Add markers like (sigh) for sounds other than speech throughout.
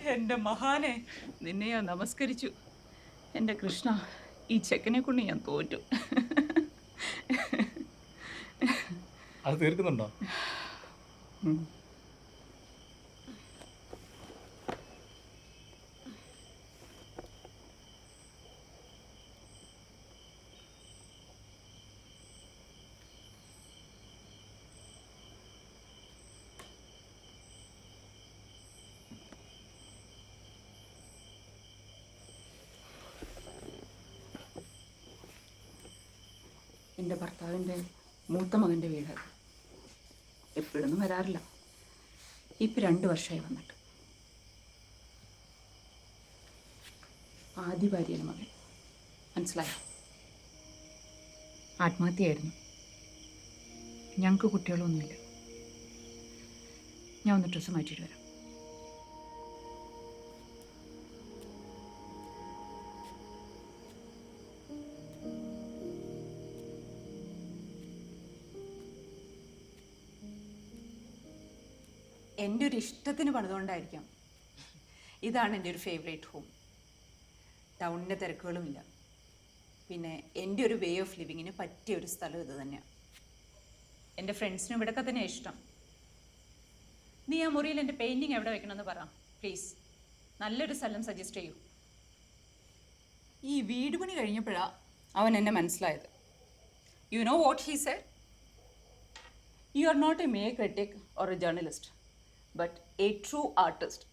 എന്റെ മഹാനെ നിന്നെ ഞാൻ നമസ്കരിച്ചു. എന്റെ കൃഷ്ണ ഈ ചെക്കനെ കൊണ്ട് ഞാൻ തോറ്റു. അത് തീർക്കുന്നുണ്ടോ? എന്റെ ഭർത്താവിന്റെ മൂത്ത മകന്റെ വീട്. എപ്പോഴൊന്നും വരാറില്ല. ഇപ്പം രണ്ട് വർഷമായി വന്നിട്ട്. ആദ്യ ഭാര്യയുടെ മകൻ. മനസ്സിലായോ? ആത്മഹത്യയായിരുന്നു. ഞങ്ങൾക്ക് കുട്ടികളൊന്നുമില്ല. ഞാൻ ഒന്ന് ഡ്രസ്സ് മാറ്റിയിട്ട് വരാം. എന്റെ ഒരു ഇഷ്ടത്തിന് പണിതുകൊണ്ടായിരിക്കാം. ഇതാണ് എന്റെ ഒരു ഫേവറേറ്റ് ഹോം ടൗണിന്റെ തിരക്കുകളുമില്ല. പിന്നെ എന്റെ ഒരു വേ ഓഫ് ലിവിങ്ങിന് പറ്റിയ ഒരു സ്ഥലം ഇത് തന്നെയാണ് എന്റെ ഫ്രണ്ട്സിനും ഇവിടെയൊക്കെ തന്നെ ഇഷ്ടം. നീ ആ മുറിയിൽ എന്റെ പെയിന്റിങ് എവിടെ വെക്കണമെന്ന് പറ പ്ലീസ് നല്ലൊരു സ്ഥലം സജസ്റ്റ് ചെയ്യൂ. ഈ വീട് പണി കഴിഞ്ഞപ്പോഴാണ് അവൻ എന്നെ മനസ്സിലായത്. You know what he said you are not a mere critic or a journalist but a true artist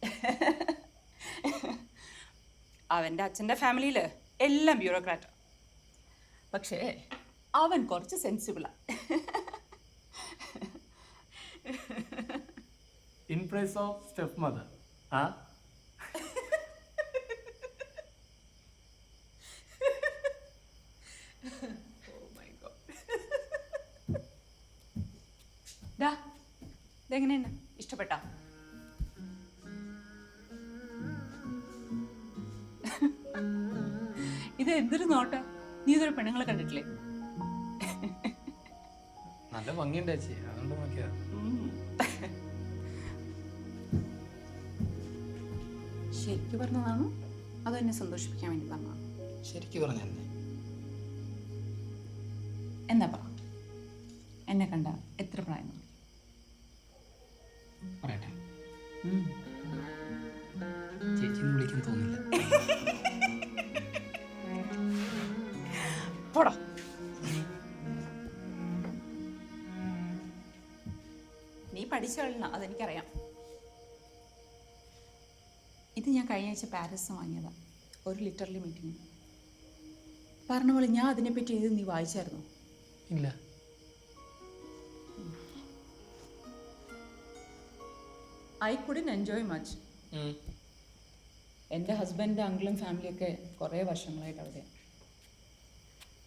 അവന്റെ അച്ഛന്റെ ഫാമിലിയിൽ എല്ലാം ബ്യൂറോക്രാറ്റ് പക്ഷേ അവൻ കുറച്ച് സെൻസിബിളാണ് in praise of stepmother ആ? എങ്ങനെയാണ് ഇതെങ്ങനെയാണ് ഇഷ്ടപ്പെട്ടോ? ഇത് എന്തൊരു നോട്ട? നീ ഇതൊരു പെണ്ണുങ്ങളെ കണ്ടിട്ടില്ലേ? നല്ല ഭംഗിയുണ്ട് ചേച്ചി. അതുകൊണ്ട് നോക്കിയാ ശരിക്കും പറഞ്ഞതാണോ? അതോ എന്നെ സന്തോഷിപ്പിക്കാൻ വേണ്ടി പറഞ്ഞതാണോ. ശരിക്കും പറഞ്ഞല്ലേ എന്നാ. പറ. എന്നെ കണ്ട എത്ര പ്രായം തോന്നി? പറയട്ടെ. ചേച്ചിന്ന് ചേച്ചി വിളിക്കാൻ തോന്നില്ല പോടാ. നീ പഠിച്ചോളണം അതെനിക്കറിയാം. ഇത് ഞാൻ കഴിഞ്ഞ ആഴ്ച പാരീസ് വാങ്ങിയതാ ഒരു ലിറ്ററിൽ മീറ്റിംഗ്. പറഞ്ഞ പോലെ ഞാൻ അതിനെപ്പറ്റി എഴുതി നീ വായിച്ചായിരുന്നു? ഇല്ല. ഐ കുഡിൻ എൻജോയ് മച്ച് എന്റെ ഹസ്ബൻഡ് അങ്കിളും ഫാമിലിയൊക്കെ കുറേ വർഷങ്ങളായിട്ട് അവിടെ.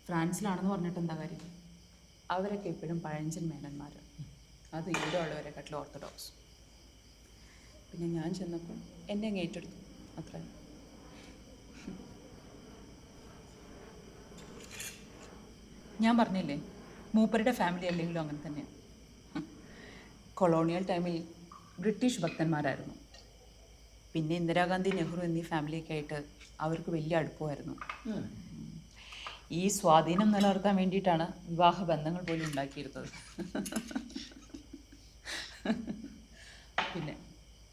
ഫ്രാൻസിലാണെന്ന് പറഞ്ഞിട്ട് എന്താ കാര്യം? അവരൊക്കെ എപ്പോഴും പഴഞ്ചൻ മേനന്മാർ അത് ഇവിടെ ഉള്ളവരെക്കാട്ടിലും ഓർത്തഡോക്സ് പിന്നെ ഞാൻ ചെന്നപ്പോൾ എന്നെ അങ്ങ് ഏറ്റെടുത്തു. അത്ര. ഞാൻ പറഞ്ഞില്ലേ മൂപ്പരുടെ ഫാമിലി അല്ലെങ്കിലും അങ്ങനെ തന്നെയാണ് കൊളോണിയൽ ടൈമിൽ ബ്രിട്ടീഷ് ഭക്തന്മാരായിരുന്നു. പിന്നെ ഇന്ദിരാഗാന്ധി നെഹ്റു എന്നീ ഫാമിലിയൊക്കെ ആയിട്ട് അവർക്ക് വലിയ അടുപ്പമായിരുന്നു. ഈ സ്വാധീനം നിലനിർത്താൻ വേണ്ടിയിട്ടാണ് വിവാഹ ബന്ധങ്ങൾ പോലും ഉണ്ടാക്കിയിരുന്നത്. പിന്നെ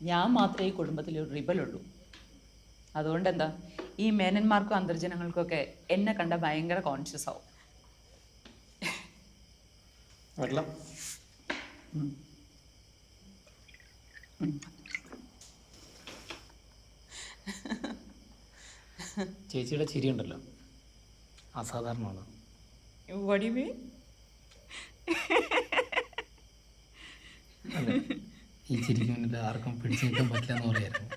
ഞാൻ മാത്രമേ ഈ കുടുംബത്തിൽ ഒരു റിബലുള്ളൂ അതുകൊണ്ട് എന്താ ഈ മേനന്മാർക്കും അന്തർജനങ്ങൾക്കൊക്കെ എന്നെ കണ്ട ഭയങ്കര കോൺഷ്യസ് ആവും. വെള്ളം. ചേച്ചിയുടെ ചിരി ഉണ്ടല്ലോ. അസാധാരണമാണ്. വടിവേ ഈ ചിരിക്ക് മുന്നിൽ ആർക്കും പിടിച്ചു നിൽക്കാൻ പറ്റില്ല എന്ന് പറയായിരുന്നു.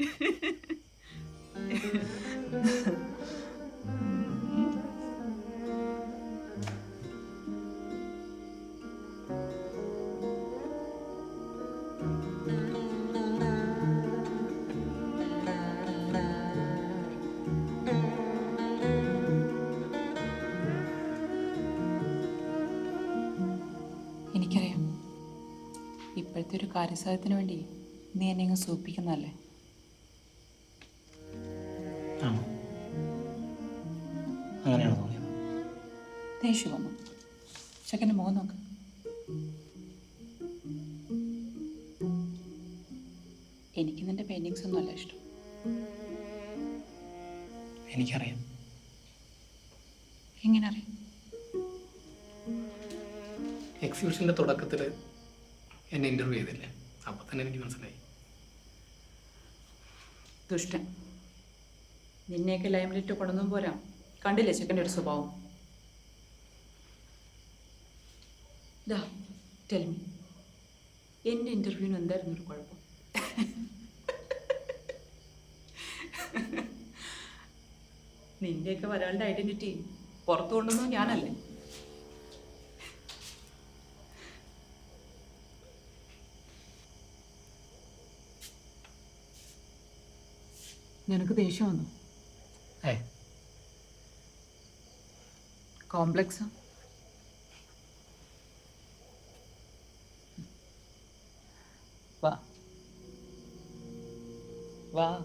(laughs) ഒരു കാര്യസാധ്യത്തിന് വേണ്ടി നീ എന്നെ ഇങ്ങ് സൂപ്പിക്കുന്നതല്ലേ? അങ്ങനെയാണോ തോന്നിയത്? ദേഷ്യം വന്നു ചെക്കന്റെ മുഖം നോക്ക്. എനിക്ക് നിന്റെ പെയിന്റിങ്സ് ഒന്നും അല്ല ഇഷ്ടം. എനിക്കറിയാം. എങ്ങനെ അറിയാം? എക്സിബിഷന്റെ തുടക്കത്തിൽ എന്നെ ഇന്റർവ്യൂ ചെയ്തില്ലേ? അപ്പോൾ തന്നെ എനിക്ക് മനസ്സിലായി. ദുഷ്ടൻ. നിന്നെയൊക്കെ ലൈംലിറ്റ് കൊണ്ടൊന്നും പോരാ. കണ്ടില്ലേ ചെക്കന്റെ ഒരു സ്വഭാവം? ദാ ടെൽമി എന്റെ ഇന്റർവ്യൂവിന് എന്തായിരുന്നു ഒരു കുഴപ്പം? നിന്റെയൊക്കെ ഒരാളുടെ ഐഡന്റിറ്റി പുറത്തു കൊണ്ടുവന്നു ഞാനല്ലേ? നിനക്ക് ദേഷ്യം വന്നു. ഏ? കോംപ്ലക്സ്. വാ. വാ.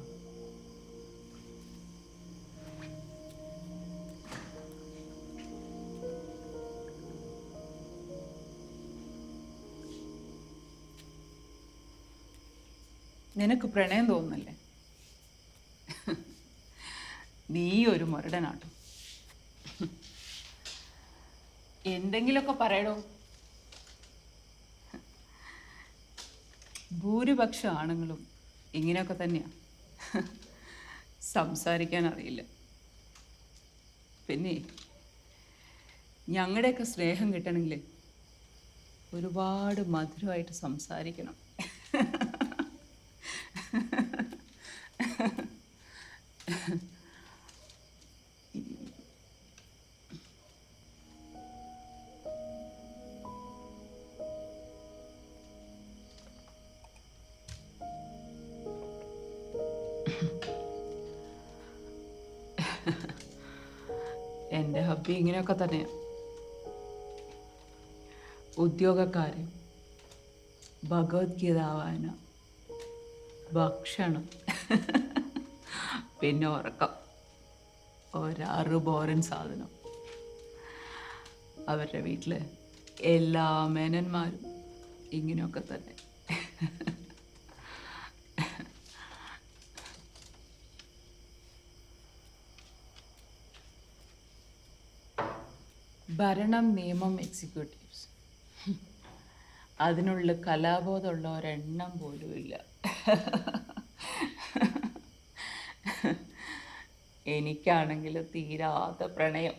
നിനക്ക് പ്രണയം തോന്നുന്നല്ലേ? നീ ഒരു മുരടനാട്ടോ എന്തെങ്കിലുമൊക്കെ പറയണോ ഭൂരിപക്ഷം ആണുങ്ങളും ഇങ്ങനെയൊക്കെ തന്നെയാണ് സംസാരിക്കാൻ അറിയില്ല പിന്നെ ഞങ്ങളുടെയൊക്കെ സ്നേഹം കിട്ടണമെങ്കിൽ ഒരുപാട് മധുരമായിട്ട് സംസാരിക്കണം. (laughs) എന്റെ ഹബി ഇങ്ങനെയൊക്കെ തന്നെയാണ് ഉദ്യോഗക്കാരൻ ഭഗവത്ഗീത വായന ഭക്ഷണം (laughs) പിന്നെ ഉറക്കം. ഒരാറ് ബോറൻ സാധനം. അവരുടെ വീട്ടിൽ എല്ലാ മേനന്മാരും ഇങ്ങനെയൊക്കെ തന്നെ. (laughs) ഭരണം നിയമം എക്സിക്യൂട്ടീവ്സ് അതിനുള്ള കലാബോധമുള്ള ഒരെണ്ണം പോലും ഇല്ല. എനിക്കാണെങ്കിൽ തീരാത്ത പ്രണയം.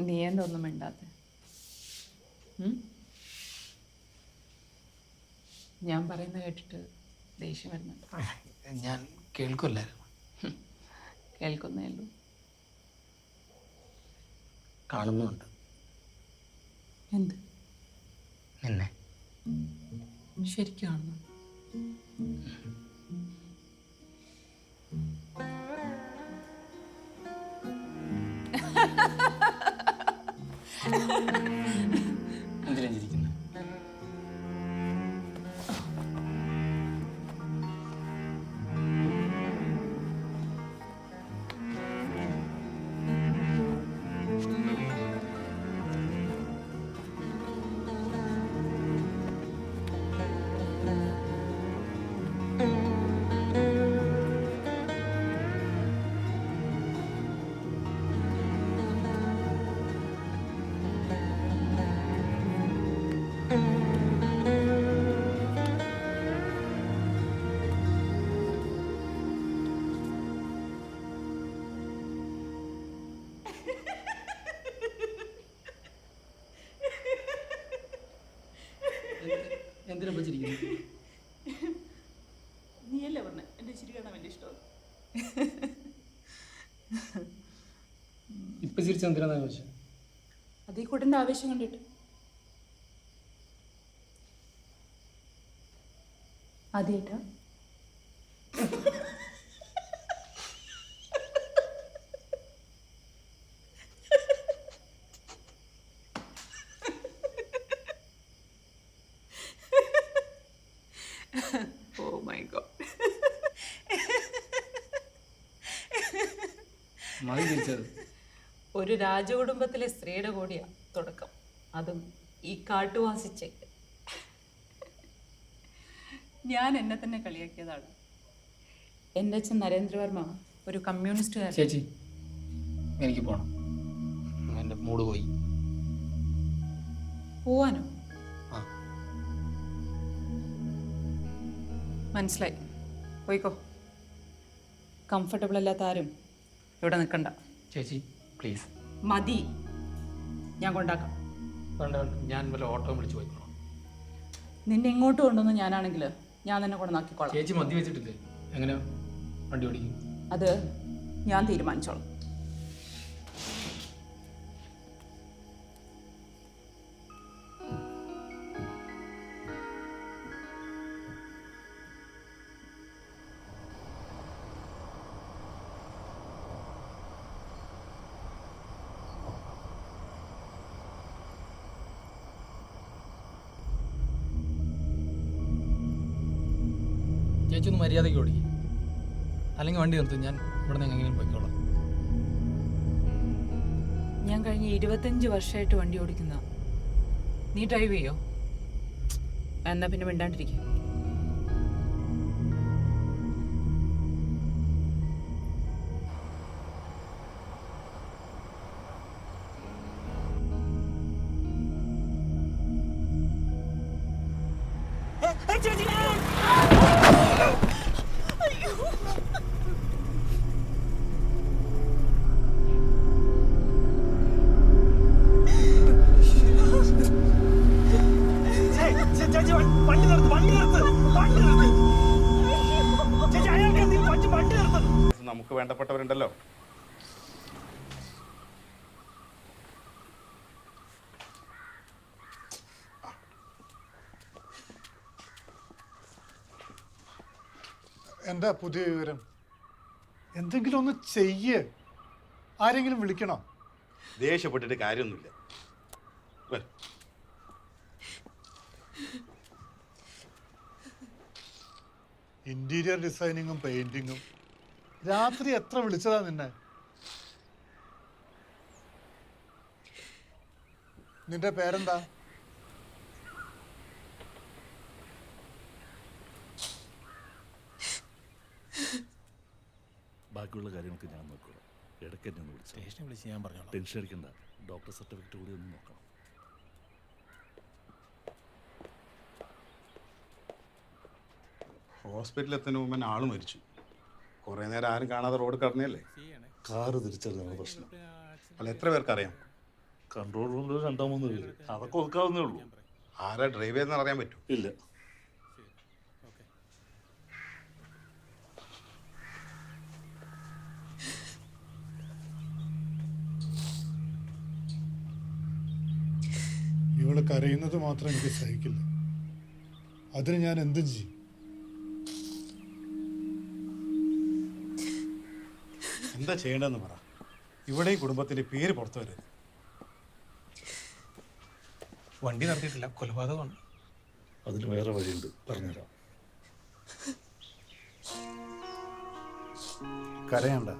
നീ എന്തൊന്നും മിണ്ടാത്ത? ഞാൻ പറയുന്നത് കേട്ടിട്ട് ദേഷ്യം വരുന്നുണ്ട്. ഞാൻ കേൾക്കില്ലായിരുന്നു കേൾക്കുന്നേ ഉള്ളൂ. കാണുന്നുണ്ട്. എന്ത്? നിന്നെ. ശരിക്കാണെന്ന് എന്തിനാ എന്തിനാ ഇപ്പൊ ചിരിക്കുന്നത് നീയല്ലേ പറഞ്ഞ? എന്റെ ചിരി കാണാൻ വലിയ ഇഷ്ടമാണ് ഇപ്പൊ ചിരിച്ച എന്തിനാന്ന് ചോദിച്ചത് അത് ഈ ആവേശം കണ്ടിട്ട്. ആദ്യമായിട്ടാ ഓ മൈ ഗോഡ് മതി ചിരിച്ചത് ഒരു രാജകുടുംബത്തിലെ സ്ത്രീയുടെ കൂടിയാ തുടക്കം. അതും ഈ കാട്ടുവാസിച്ചേക്ക് ഞാൻ എന്നെ തന്നെ കളിയാക്കിയതാണ്. എന്റെ അച്ഛൻ നരേന്ദ്രവർമ്മ ഒരു കമ്മ്യൂണിസ്റ്റുകാരൻ. ചേച്ചി എനിക്ക് പോണം. എന്റെ മൂഡ് പോയി. പോവാനോ? മനസ്സിലായി. പോയിക്കോ. കംഫർട്ടബിൾ അല്ലാത്ത ആരും ഇവിടെ നിൽക്കണ്ട. ചേച്ചി പ്ലീസ് മതി. ഞാൻ കൊണ്ടാക്കാം. വേണ്ട വേണ്ട. ഞാൻ വല്ല ഓട്ടോ വിളിച്ച് പോയിക്കോളാം. നിന്നെ ഇങ്ങോട്ട് കൊണ്ടുവന്ന് ഞാനാണെങ്കിൽ ഞാൻ തന്നെ കൊണ്ടുവന്നാക്കിക്കോളാം. ചേച്ചി മതി വെച്ചിട്ടില്ലേ? എങ്ങനെ വണ്ടി ഓടിക്കും. അത് ഞാൻ തീരുമാനിച്ചോളാം. ചേച്ചി ഒന്ന് മര്യാദയ്ക്ക് ഓടിക്കും. അല്ലെങ്കിൽ വണ്ടി നിർത്തും. ഞാൻ ഇവിടെ നിന്ന് എങ്ങനെയും പോയിക്കോളാം. ഞാൻ കഴിഞ്ഞ ഇരുപത്തഞ്ച് വർഷമായിട്ട് വണ്ടി ഓടിക്കുന്ന. നീ ഡ്രൈവ് ചെയ്യോ? എന്നാ പിന്നെ മിണ്ടാണ്ടിരിക്കും. ചേച്ചി എന്താ പുതിയ വിവരം? എന്തെങ്കിലും ഒന്ന് ചെയ്യ്. ആരെങ്കിലും വിളിക്കണോ? ദേഷ്യപ്പെട്ടിട്ട് കാര്യമൊന്നുമില്ല. ഇന്റീരിയർ ഡിസൈനിങ്ങും പെയിന്റിങ്ങും രാത്രി എത്ര വിളിച്ചതാ നിന്നെ? നിന്റെ പേരെന്താ? ബാക്കിയുള്ള കാര്യങ്ങൾക്ക് ഞാൻ നോക്കണം ഇടയ്ക്ക് എന്നെ ഒന്ന് വിളിച്ചു. സ്റ്റേഷനെ വിളിച്ച് ഞാൻ പറഞ്ഞോളാം. ടെൻഷൻ അടിക്കണ്ട. ഡോക്ടർ സർട്ടിഫിക്കറ്റ് കൂടി ഒന്ന് നോക്കണം. ഹോസ്പിറ്റലിൽ എത്തുന്ന മുമ്പ് ആൾ മരിച്ചു. കുറേ നേരം ആരും കാണാതെ റോഡ് കടന്നല്ലേ കാറ് തിരിച്ചറിഞ്ഞാണ് പ്രശ്നം. അല്ല എത്ര പേർക്ക് അറിയാം കൺട്രോൾ റൂമിൽ രണ്ടോ മൂന്ന് പേര്. അതൊക്കെ ഒതുക്കാവുന്നേ ഉള്ളൂ. ആരാ ഡ്രൈവ് ചെയ്തെന്ന് അറിയാൻ പറ്റും ഇല്ല. ഇവൾ കരയുന്നത് മാത്രം എനിക്ക് സഹിക്കില്ല. അതിന് ഞാൻ എന്തും ചെയ്യും. എന്താ ചെയ്യേണ്ടതെന്ന് പറ. ഇവിടെ ഈ കുടുംബത്തിന്റെ പേര് പുറത്തു വരരുത്. വണ്ടി നടത്തിയിട്ടില്ല. കൊലപാതകമാണ്. അതിന് വേറെ വഴിയുണ്ട്. പറഞ്ഞുതരാം. കരയണ്ട.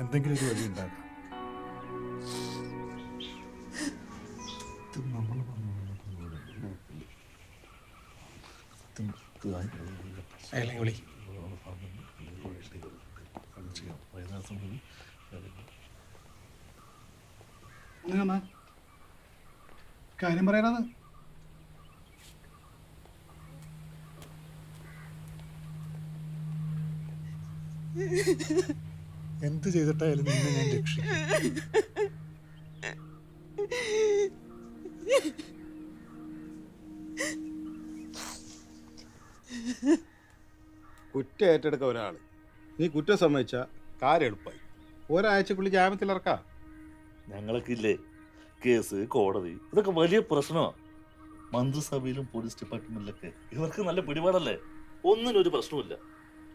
എന്തെങ്കിലും ഒരു വഴി ഉണ്ടാക്കാം. വിളി. കാര്യം പറയാനാണ് എന്ത് ചെയ്തിട്ടായാലും നിന്നെ ഞാൻ രക്ഷിക്കും. (laughs) കുറ്റം ഏറ്റെടുക്ക ഒരാൾ നീ കുറ്റം സമ്മതിച്ച കാര്യം എളുപ്പമായി ഒരാഴ്ചക്കുള്ളിൽ ജാമ്യത്തിൽ ഇറക്കാം. ഞങ്ങളൊക്കെ ഇല്ലേ കേസ് കോടതി ഇതൊക്കെ വലിയ പ്രശ്നമാണ് മന്ത്രിസഭയിലും പോലീസ് ഡിപ്പാർട്ട്മെന്റിലൊക്കെ ഇവർക്ക് നല്ല പിടിപാടല്ലേ? ഒന്നിനും ഒരു പ്രശ്നമില്ല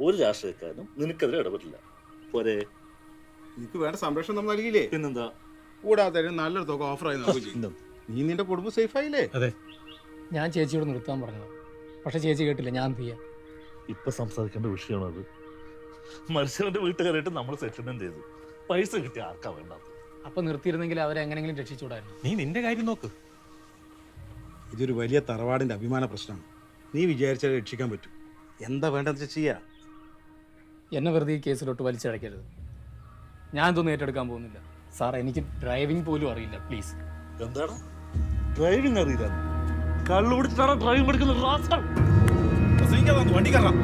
ഒരു രാഷ്ട്രീയക്കാരനും നിനക്കെതിരെ ഇടപെട്ടില്ല. പോരെ. നിനക്ക് വേണ്ട സംരക്ഷണം നമ്മൾ നൽകിയില്ലേ? പിന്നെന്താ? കൂടാതെ നല്ലൊരു തുക ഓഫറായി നമുക്ക് ചെയ്യും. നീ നിന്റെ കുടുംബം സേഫ് ആയില്ലേ? അതെ. ഞാൻ ചേച്ചിയോട് നിർത്താൻ പറഞ്ഞത്. പക്ഷെ ചേച്ചി കേട്ടില്ല ഞാൻ എന്ത് ചെയ്യാം? ഇപ്പൊ സംസാരിക്കേണ്ട വിഷയമാണത് മനുഷ്യന്റെ വീട്ടുകാരായിട്ട് നമ്മൾ സെറ്റിൽമെന്റ് ചെയ്തു. പൈസ കിട്ടിയ ആർക്കാ വേണ്ടത്? അപ്പൊ നിർത്തിയിരുന്നെങ്കിൽ അവരെ എങ്ങനെയെങ്കിലും രക്ഷിച്ചുകൂടായിരുന്നു നീ നിന്റെ കാര്യം നോക്ക്. ഇതൊരു വലിയ തറവാടിന്റെ അഭിമാന പ്രശ്നമാണ്. നീ വിചാരിച്ചാൽ രക്ഷിക്കാൻ പറ്റും. എന്താ വേണ്ടെന്ന് വെച്ചാൽ ചെയ്യാ? എന്നെ വെറുതെ ഈ കേസിലോട്ട് വലിച്ചടയ്ക്കരുത്. ഞാൻ ഇതൊന്നും ഏറ്റെടുക്കാൻ പോകുന്നില്ല. സാർ എനിക്ക് ഡ്രൈവിംഗ് പോലും അറിയില്ല പ്ലീസ് എന്താണ്? ഡ്രൈവിംഗ് അറിയില്ല. കള്ളു പിടിച്ചിട്ടാണ് ഡ്രൈവിംഗ് പഠിക്കുന്ന റാസ്കൽ. വണ്ടി കയറാം